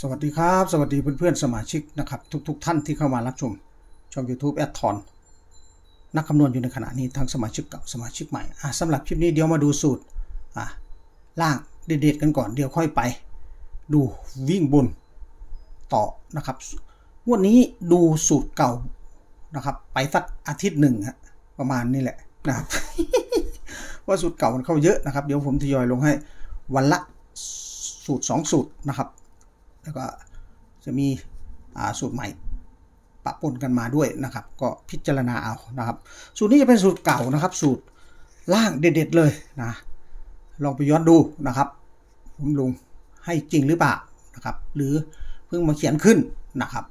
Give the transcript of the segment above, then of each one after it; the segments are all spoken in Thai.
สวัสดีครับ สวัสดีเพื่อนๆ สมาชิกนะครับ ทุกๆทท่านที่เข้ามารับชมช่อง YouTube แอดทอนนักคำนวณอยู่ในขณะนี้ทั้งสมาชิกเก่าสมาชิกใหม่สำหรับคลิปนี้เดี๋ยวมาดูสูตรล่างเด็ดๆกันก่อนเดี๋ยวค่อยไป ดูวิ่งบนต่อนะครับงวันนี้ดูสูตรเก่านะครับไปสักอาทิตย์หนึ่งฮะประมาณนี้แหละนะครับว่าสูตรเก่ามันเข้าเยอะนะครับ เดี๋ยวผมทยอยลงให้วันละสูตร 2 สูตรนะครับ แล้วก็จะมีสูตรใหม่ปะปนกันมาด้วยนะครับ ก็พิจารณาเอานะครับ สูตรนี้จะเป็นสูตรเก่านะครับ สูตรล่างเด็ดๆเลยนะลองไปย้อนดูนะครับผมลงให้จริงหรือเปล่านะครับ หรือเพิ่งมาเขียนขึ้นนะครับ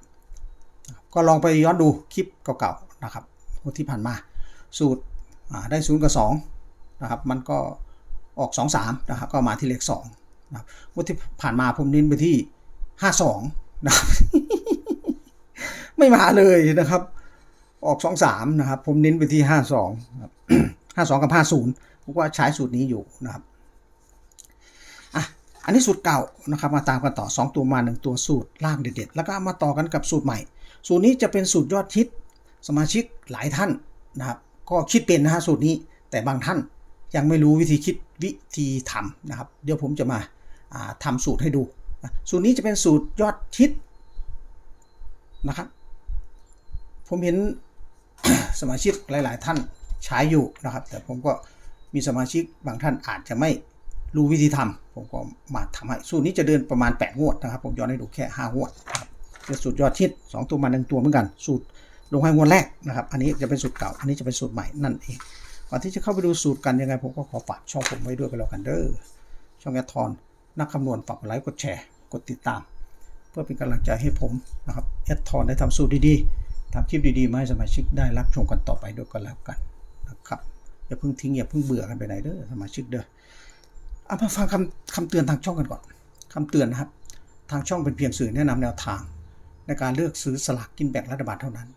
ก็ลองไปย้อนดูคลิปเก่าๆนะครับที่ผ่านมา สูตรได้ศูนย์กับสองนะครับ มันก็ออกสองสามนะครับ ก็มาที่เลขสองนะครับงวดที่ผ่านมาผมเน้นไปที่ ห้าสองนะครับไม่มาเลยนะครับ ออกสองสามนะครับ ผมเน้นไปที่ห้าสองห้าสองกับห้าศูนย์ผมว่าใช้สูตรนี้อยู่นะครับอะอันนี้สูตรเก่านะครับ มาตามกันต่อ 2 ตัวมา 1 ตัวสูตรล่างเด็ดๆ แล้วก็มาต่อกันกับสูตรใหม่ สูตรนี้จะเป็นสูตรยอดฮิตสมาชิกหลายท่านนะครับ ก็คิดเป็นนะฮะสูตรนี้ แต่บางท่านยังไม่รู้วิธีคิดวิธีทำนะครับ เดี๋ยวผมจะมาาทำสูตรให้ดู สูตรนี้จะเป็นสูตรยอดฮิตนะครับ ผมเห็นสมาชิกหลาย ๆ ท่านใช้อยู่นะครับ แต่ผมก็มีสมาชิกบางท่านอาจจะไม่รู้วิธีทำผมก็มาทำให้ สูตรนี้จะเดินประมาณ 8 งวดนะครับ ผมย้อนให้ดูแค่ 5 งวดนะครับเป็นสูตรยอดฮิต2 ตัวมาหนึ่งตัวเหมือนกัน สูตรลงให้งวดแรกนะครับ อันนี้จะเป็นสูตรเก่า อันนี้จะเป็นสูตรใหม่นั่นเองก่อนที่จะเข้าไปดูสูตรกันยังไงผมก็ขอฝากช่องผมไว้ด้วยกันแล้วกันเด้อช่องแอดทอนนักคำนวณฝากไลค์กดแชร์ กดติดตาม เพื่อเป็นกำลังใจให้ผมนะครับแอดทอนได้ทำสูตรดีๆทำคลิปดีๆมาให้สมาชิกได้รับชมกันต่อไปด้วยกันแล้วกันนะครับอย่าเพิ่งทิ้งอย่าเพิ่งเบื่อกันไปไหนเด้อสมาชิกเด้อเอามาฟังคำคำเตือนทางช่องกันก่อนคำเตือนนะครับ ทางช่องเป็นเพียงสื่อแนะนำแนวทาง ในการเลือกซื้อสลากกินแบ่งรัฐบาลเท่านั้น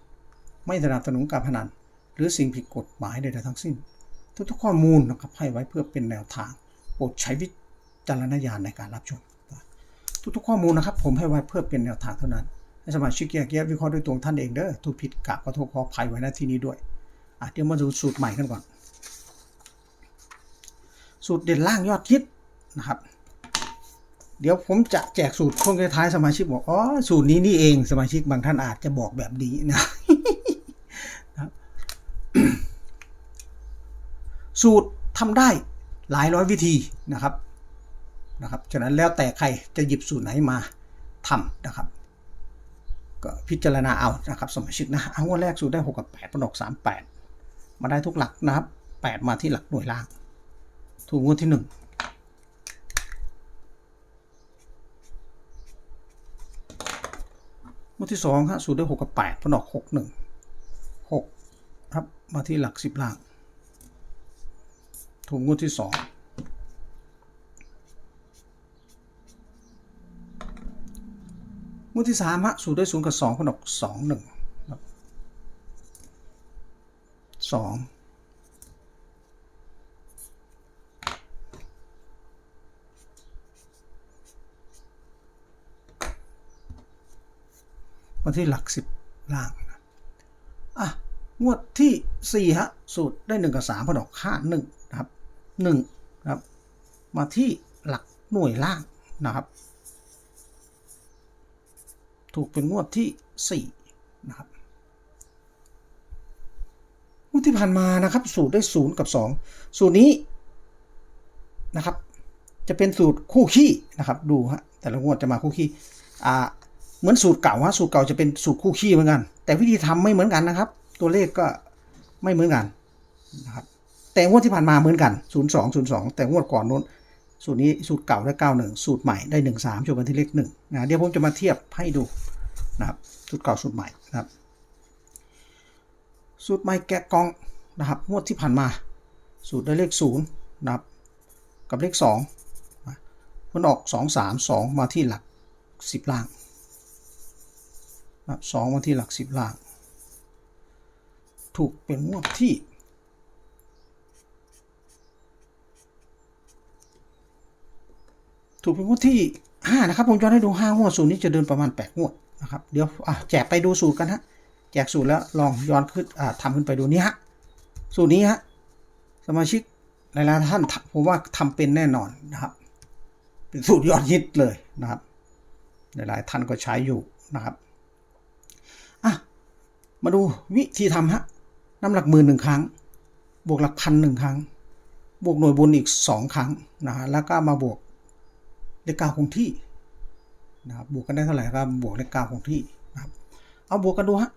ไม่สนับสนุนการพนันหรือสิ่งผิดกฎหมายใดๆทั้งสิ้น ทุกๆข้อมูลนะครับให้ไว้เพื่อเป็นแนวทาง โปรดใช้วิจารณญาณในการรับชม ทุกๆข้อมูลนะครับ ผมให้ไว้เพื่อเป็นแนวทางเท่านั้น ให้สมาชิกแยกแยะวิเคราะห์ด้วยตัวท่านเองเด้อถูกผิดกะขอโทษขออภัยไว้ณที่นี้ด้วยอะเดี๋ยวมาดูสูตรใหม่กันก่อน สูตรเด่นล่างยอดฮิตนะครับ เดี๋ยวผมจะแจกสูตรช่วงท้ายสมาชิกบอกอ๋อสูตรนี้นี่เองสมาชิกบางท่านอาจจะบอกแบบนี้นะนะสูตรทำได้หลายร้อยวิธีนะครับ นะครับ ฉะนั้นแล้วแต่ใครจะหยิบสูตรไหนมาทำนะครับ ก็พิจารณาเอานะครับสมาชิกนะเอาวันแรกสูตรได้ 6 กับ8ประดอก38 มาได้ทุกหลักนะครับ 8 มาที่หลักหน่วยล่าง ถูกงวดที่1งวดที่2ครับสูตรได้6กับ8ประดอก6 1 6ครับมาที่หลัก 10ล่างถูกงวดที่ 2 งวดที่สามฮะสูตรได้ศูนย์กับสองผนกสองหนึ่งครับสองมาที่หลักสิบล่างนะอะงวดที่สี่ฮะ สูตรได้หนึ่งกับสามผนกห้าหนึ่งนะครับหนึ่งครับ มาที่หลักหน่วยล่างนะครับ ถูกเป็นงวดที่4นะครับงวดที่ผ่านมานะครับ สูตรได้ 0 กับ 2 สูตรนี้นะครับ จะเป็นสูตรคู่ขี้นะครับ ดูฮะแต่ละงวดจะมาคู่ขี้อ่าเหมือนสูตรเก่าฮะสูตรเก่าจะเป็นสูตรคู่ขี้เหมือนกัน แต่วิธีทำไม่เหมือนกันนะครับ ตัวเลขก็ไม่เหมือนกันนะครับแต่งวดที่ผ่านมาเหมือนกัน 02 02 แต่งวดก่อนนู้น สูตรนี้สูตรเก่าได้91 สูตรใหม่ได้ 13จบกันที่เลข1นะเดี๋ยวผมจะมาเทียบให้ดูนะครับสูตรเก่าสูตรใหม่นะครับ สูตรใหม่แกะกล่องนะครับงวดที่ผ่านมา สูตรได้เลข0นะครับกับเลข2มันออก 2 3 2 มาที่หลัก 10 ล่างนะครับ2มาที่หลัก 10 ล่าง ถูกเป็นงวดที่ ถูกเป็นงวดที่ห้านะครับผมจะให้ดูห้างวดสูตรนี้จะเดินประมาณแปดงวดนะครับเดี๋ยวแจกไปดูสูตรกันฮะแจกสูตรแล้วลองย้อนขึ้นอ่าทำขึ้นไปดูนี่ฮะสูตรนี้ฮะสมาชิกหลายๆท่านผมว่าทำเป็นแน่นอนนะครับ เป็นสูตรยอดฮิตเลยนะครับ หลายๆท่านก็ใช้อยู่นะครับอะมาดูวิธีทำฮะน้ำหลักหมื่นหนึ่งครั้ง บวกหลักพันหนึ่งครั้ง บวกหน่วยบนอีกสองครั้งนะฮะแล้วก็มาบวก เลขเก้าคงที่นะครับบวกกันได้เท่าไหร่ก็บวกเลขเก้าคงที่นะครับเอาบวกกันดูฮะ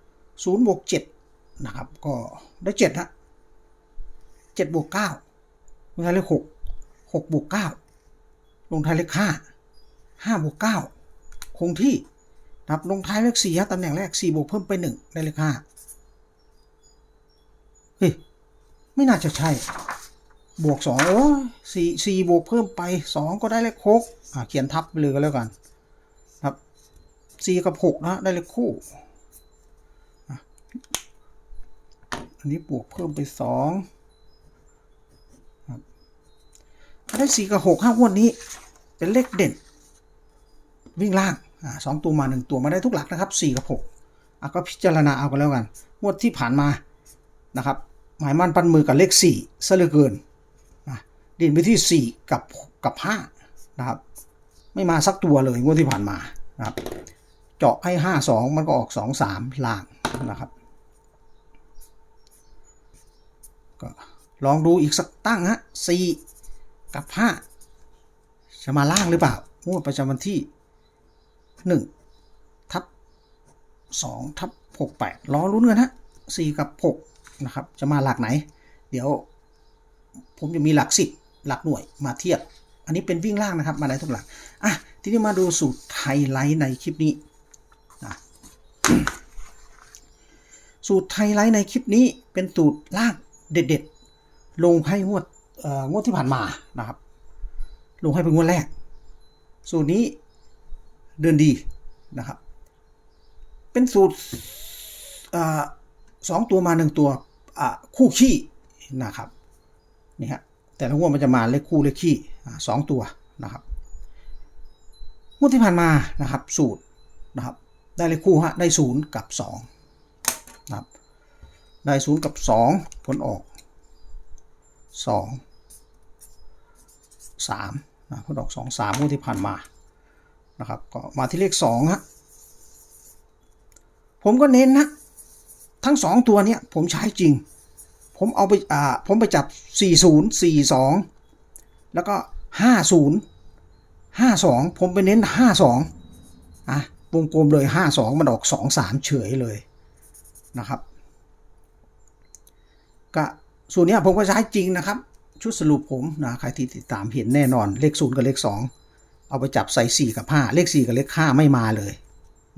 ศูนย์บวกเจ็ดนะครับ ก็ได้เจ็ดฮะเจ็ดบวกเก้าลงท้ายเลขหกหกบวกเก้าลงท้ายเลขห้าห้าบวกเก้าคงที่นะครับลงท้ายเลขสี่ฮะตำแหน่งแรกสี่บวกเพิ่มไปหนึ่งได้เลขห้าเฮ้ยไม่น่าจะใช่ บวกสองโอ้สี่สี่บวกเพิ่มไปสองก็ได้เลขหกอ่าเขียนทับเลยก็แล้วกันครับสี่กับหกนะได้เลขคู่อันนี้บวกเพิ่มไปสองครับได้สี่กับหกห้างวดนี้ เป็นเลขเด่น วิ่งล่างอ่าสองตัวมาหนึ่งตัวมาได้ทุกหลักนะครับสี่กับหกอะก็พิจารณาเอากันแล้วกันงวดที่ผ่านมานะครับหมายมั่นปั้นมือกับเลขสี่ซะเหลือเกิน ดินไปที่สี่กับกับห้านะครับ ไม่มาสักตัวเลยงวดที่ผ่านมานะครับ เจาะให้ห้าสองมันก็ออกสองสามล่างนะครับก็ลองดูอีกสักตั้งฮะสี่กับห้าจะมาล่างหรือเปล่างวดประจำวันที่หนึ่งทับสองทับหกแปดรอลุ้นกันฮะสี่กับหกนะครับ จะมาหลักไหน เดี๋ยวผมจะมีหลักสิบ หลักหน่วยมาเทียบ อันนี้เป็นวิ่งล่างนะครับ มาได้ทุกหลัก อะ ทีนี้มาดูสูตรไฮไลท์ในคลิปนี้นะสูตรไฮไลท์ในคลิปนี้เป็นสูตรล่างเด็ดๆ ลงให้งวดงวดที่ผ่านมานะครับ ลงให้เป็นงวดแรก สูตรนี้เดินดีนะครับ เป็นสูตรอสองตัวมาหนึ่งตัวคู่ขี้นะครับนี่ฮะ แต่ละงวดมันจะมาเลขคู่เลขขี้อ่สองตัวนะครับงวดที่ผ่านมานะครับสูตรนะครับได้เลขคู่ฮะได้ศูนย์กับสองนะครับได้ศูนย์กับสองผลออกสองสามนะผลออกสองสามงวดที่ผ่านมานะครับก็มาที่เลขสองฮะผมก็เน้นนะทั้งสองตัวเนี้ยผมใช้จริง ผมเอาไปอ่าผมไปจับ 40 42 แล้วก็ 50 52 ผมไปเน้น 52อะวงกลมเลย 52 มันออก 23 เฉยเลยนะครับก็สูตรนี้ผมก็ใช้จริงนะครับ ชุดสรุปผมนะใครที่ติดตามเห็นแน่นอนเลข 0 กับเลข 2 เอาไปจับใส่ 4 กับ 5 เลข 4 กับเลข 5 ไม่มาเลย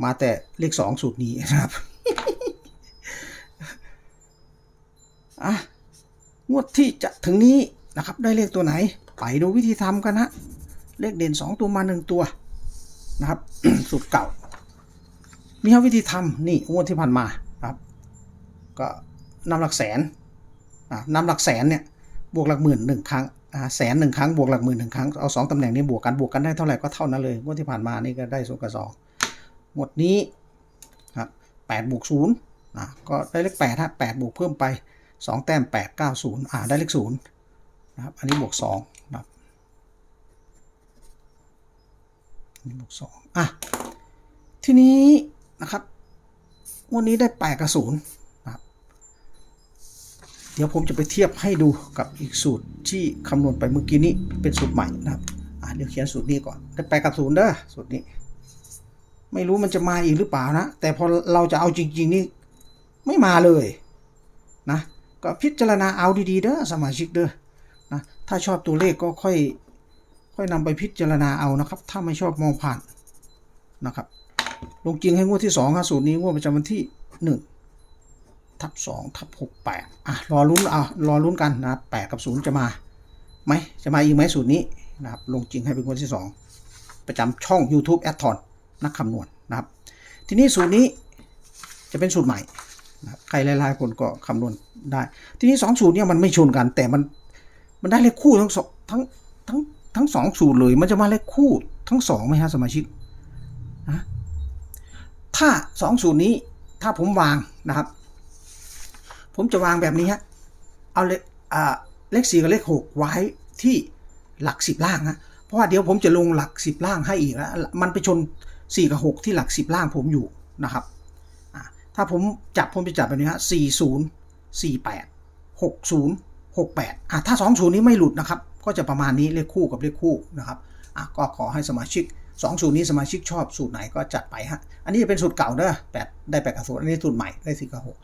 มาแต่เลข 2 สูตรนี้นะครับ อะ งวดที่จะถึงนี้นะครับ ได้เลขตัวไหน ไปดูวิธีทำกันฮะ เลขเด่น 2 ตัวมา 1 ตัวนะครับ สูตรเก่า มีวิธีทำนี่งวดที่ผ่านมาครับ ก็นำหลักแสนอ่านำหลักแสนเนี่ย บวกหลักหมื่นหนึ่งครั้งอ่าแสนหนึ่งครั้งบวกหลักหมื่นหนึ่งครั้ง เอาสองตำแหน่งนี้บวกกัน บวกกันได้เท่าไหร่ก็เท่านั้นเลย งวดที่ผ่านมานี่ก็ได้ศูนย์กับสองงวดนี้ครับแปดบวกศูนย์อ่าก็ได้เลขแปดฮะแปดบวกเพิ่มไป สองแต้มแปดเก้าศูนย์อ่าได้เลขศูนย์นะครับ อันนี้บวกสองนะครับนนี้บวกสองอะ ทีนี้นะครับงวันนี้ได้แปดกับศูนย์นะครับ เดี๋ยวผมจะไปเทียบให้ดูกับอีกสูตรที่คำนวณไปเมื่อกี้นี้เป็นสูตรใหม่นะครับ อะเดี๋ยวเขียนสูตรนี้ก่อน ได้แปดกับศูนย์เด้อ สูตรนี้ ไม่รู้มันจะมาอีกหรือเปล่านะ แต่พอเราจะเอาจริง ๆ นี่ไม่มาเลยนะ ก็พิจารณาเอาดีๆเด้อสมาชิกเด้อนะถ้าชอบตัวเลขก็ค่อยค่อยนำไปพิจารณาเอานะครับ ถ้าไม่ชอบมองผ่านนะครับลงจริงให้งวดที่สองครับสูตรนี้งวดประจำวันที่หนึ่งทับสองทับหกแปดอะรอลุ้นเอารอลุ้นกันนะแปดกับศูนย์จะมาไหมจะมาอีกไหมสูตรนี้นะครับลงจริงให้เป็นงวดที่สองประจำช่อง YouTube แอดทอนนักคำนวณนะครับ ทีนี้สูตรนี้จะเป็นสูตรใหม่ ใครหลายๆคนก็คำนวณได้ ทีนี้สองสูตรเนี่ยมันไม่ชนกัน แต่มันมันได้เลขคู่ทั้งสองทั้งทั้งทั้งสองสูตรเลย มันจะมาเลขคู่ทั้งสองไหมฮะสมาชิกนะถ้าสองสูตรนี้ถ้าผมวางนะครับ ผมจะวางแบบนี้ฮะเอาเลขอ่าเลขสี่กับเลขหกไว้ที่หลักสิบล่างนะเพราะว่าเดี๋ยวผมจะลงหลักสิบล่างให้อีกแล้วมันไปชนสี่กับหกที่หลักสิบล่างผมอยู่นะครับ ถ้าผมจับผมจะจับแบบนี้ฮะสี่ศูนย์สี่แปดหกศูนย์หกแปดอ่าถ้าสองศูนย์นี้ไม่หลุดนะครับ ก็จะประมาณนี้เลขคู่กับเลขคู่นะครับอะก็ขอให้สมาชิกสองสูตรนี้สมาชิกชอบสูตรไหนก็จัดไปฮะ อันนี้จะเป็นสูตรเก่าเด้อแปดได้แปดกับสูตรอันนี้สูตรใหม่ได้สี่กับหก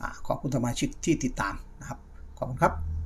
อ่าขอบคุณสมาชิกที่ติดตามนะครับ ขอบคุณครับ